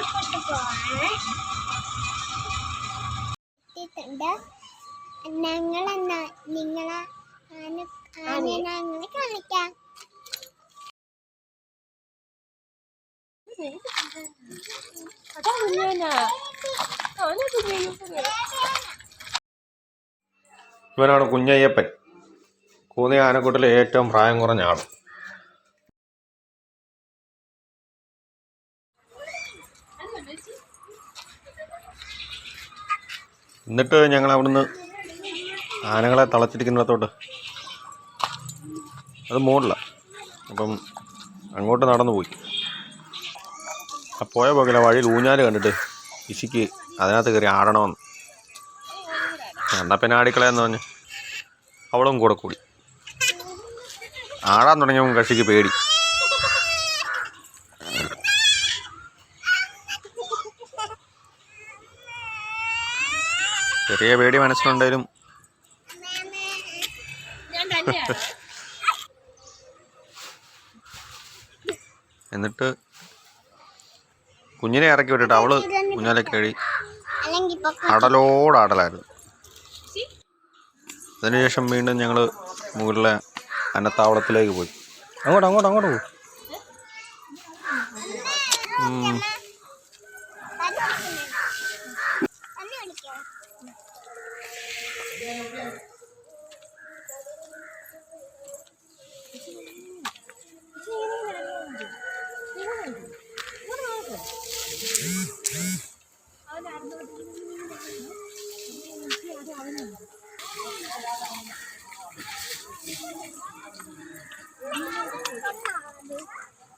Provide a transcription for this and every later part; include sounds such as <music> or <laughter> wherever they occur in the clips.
ഒറ്റപ്പെട്ടു പോവാണ് എത്തിയിട്ടുണ്ട്. ഞങ്ങളെന്നാ നിങ്ങളെ ആന ആനനെ അങ്ങനെ കാണിക്കാം. അതാ കുഞ്ഞാനാ. ഇവനാണ് കുഞ്ഞയ്യപ്പൻ. കൂന്നി ആനക്കൂട്ടിലെ ഏറ്റവും പ്രായം കുറഞ്ഞ ആൾ എന്നിട്ട് ഞങ്ങൾ അവിടുന്ന് ആനകളെ തളച്ചിരിക്കുന്നിടത്തോട്ട്. അത് മുകളിലാണ് അപ്പം അങ്ങോട്ട് നടന്നു പോയി. ആ പോയ പോകില്ല വഴിയിൽ ഊഞ്ഞാൽ കണ്ടിട്ട് ഇശിക്ക് അതിനകത്ത് കയറി ആടണമെന്ന്. എന്നാൽ പിന്നെ ആടിക്കളയെന്ന് പറഞ്ഞ്. അവളും കൂടെ കൂടി. ആടാൻ തുടങ്ങിയ കക്ഷിക്ക് പേടി. ചെറിയ പേടി തന്നെയാണ് എന്നിട്ട് കുഞ്ഞിനെ ഇറക്കി വിട്ടിട്ട് അവൾ കുഞ്ഞാലെ കേടി അടലോടാടലായിരുന്നു അതിനുശേഷം വീണ്ടും ഞങ്ങൾ മുകളിലെ അന്നത്താവളത്തിലേക്ക് പോയി. അങ്ങോട്ട് അങ്ങോട്ട് അങ്ങോട്ട് പോകും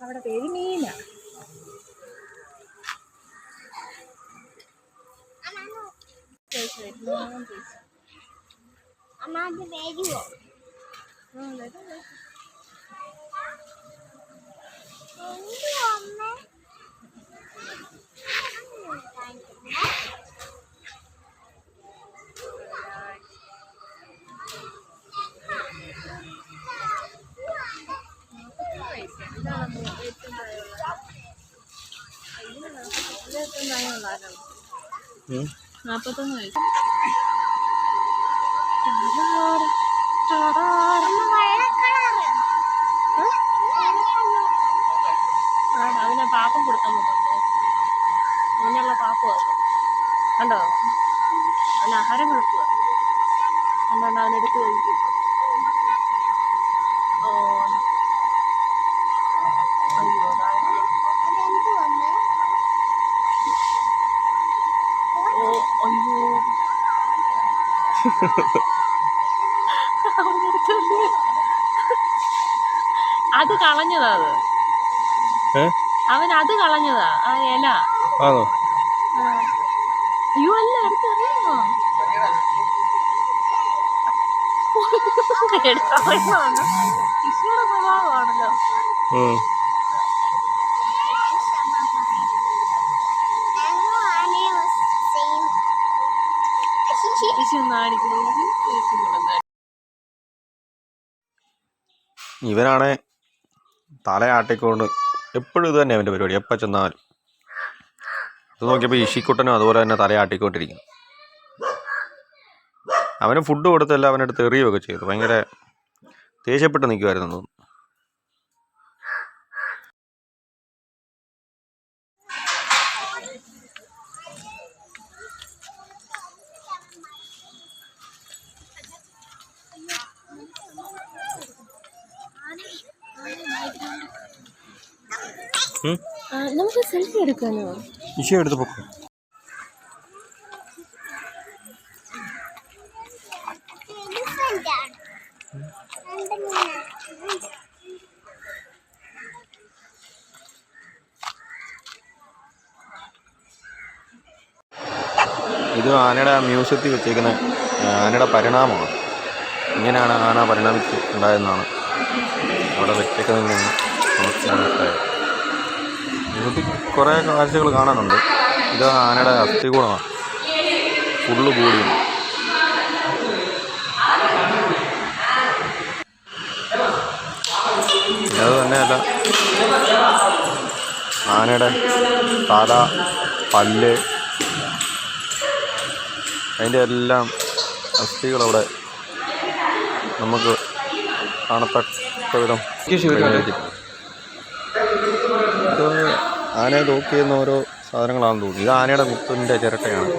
അവിടെ പേര് മീന അമ്മ വയസ്സ്. അവനെ പാപ്പം കൊടുക്കാൻ പോകുന്നുണ്ട്. അവനുള്ള പാപ്പം കണ്ടോ? അവന് ആഹാരം കൊടുക്കുക. കണ്ടോണ്ട് അവനെടുത്ത് കഴിക്കും. <laughs> അത് കളഞ്ഞതാ അത്. അവൻ അത് കളഞ്ഞതാ. ആ ഇല. ആണോ? അയ്യോ അല്ല എടുത്തറിയാമോ? <laughs> എടുത്തറിയാമോ? ഈശ്വര സ്വഭാവമാണല്ലോ ഞങ്ങൾ ആനയെ സെയിം കാണിക്കുന്നത് ഇവനാണെ തലയാട്ടിക്കൊണ്ട് എപ്പോഴും ഇത് തന്നെ അവന്റെ പരിപാടി എപ്പോൾ ചെന്നാലും. അത് നോക്കിയപ്പോൾ ഇഷിക്കുട്ടനും അതുപോലെ തന്നെ തലയാട്ടിക്കൊണ്ടിരിക്കുന്നു അവന് ഫുഡ് കൊടുത്തല്ല അവനടുത്ത് എറിയുകയൊക്കെ ചെയ്തു. ഭയങ്കര ദേഷ്യപ്പെട്ട് നിൽക്കുമായിരുന്നു നമുക്ക് സെൽഫി എടുക്കാനോ ഇഷി എടുത്ത് പൊക്കും. ഇത് ആനയുടെ മ്യൂസിയത്തിൽ വെച്ചേക്കുന്ന ആനയുടെ പരിണാമമാണ്. ഇങ്ങനെയാണ് ആന പരിണാമിച്ച് ഉണ്ടായെന്നാണ് അവിടെ വെച്ചേക്കുന്നതിൽ നിന്ന് നമുക്ക് മനസ്സിലായത്. മ്യൂസിയത്തിൽ കുറേ കാഴ്ചകൾ കാണാനുണ്ട്. ഇത് ആനയുടെ അസ്ഥികൂടമാണ് ഫുള്ള് കൂടിയും അത് തന്നെയല്ല. ആനയുടെ തല പല്ല് അതിന്റെ എല്ലാം അസ്ഥികളവിടെ നമുക്ക് കാണത്തക്ക വിധം ആനയെ തൂക്കി ചെയ്യുന്ന ഓരോ സാധനങ്ങളാണെന്ന് തോന്നുന്നു. ഇത് ആനയുടെ മുത്തിന്റെ ചിരട്ടയാണ്.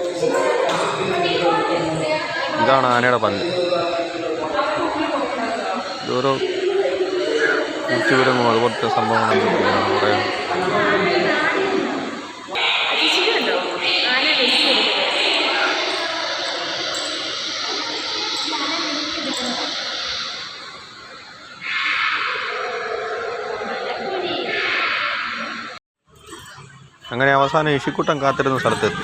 ഇതാണ് ആനയുടെ പല്ല്. ഇതോരോ കൂച്ചുവിലങ്ങോ അതുപോലത്തെ സംഭവങ്ങളാണ് പറയാം. അങ്ങനെ അവസാനം ഇഷിക്കൂട്ടം കാത്തിരുന്ന സ്ഥലത്തെത്തി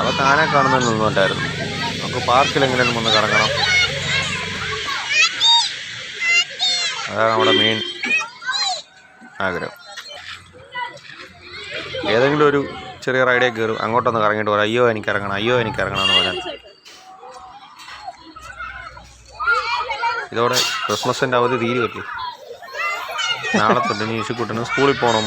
അവർക്ക് ആനെ കാണുന്നതിൽ നിന്നുകൊണ്ടായിരുന്നു നമുക്ക് പാർക്കിൽ എങ്ങനെയും ഒന്ന് കറങ്ങണം. അതാണ് നമ്മുടെ മെയിൻ ആഗ്രഹം. ഏതെങ്കിലും ഒരു ചെറിയ റൈഡേ കയറും അങ്ങോട്ടൊന്ന് കറങ്ങിയിട്ട് പറയാം അയ്യോ എനിക്ക് ഇറങ്ങണം. അയ്യോ എനിക്ക് ഇറങ്ങണം എന്ന് പറയാൻ ഇതോടെ ക്രിസ്മസിന്റെ അവധി തീരുമല്ലേ നാളെ തൊട്ട് ഇനി ഇഷിക്കുട്ടന് സ്കൂളിൽ പോകണം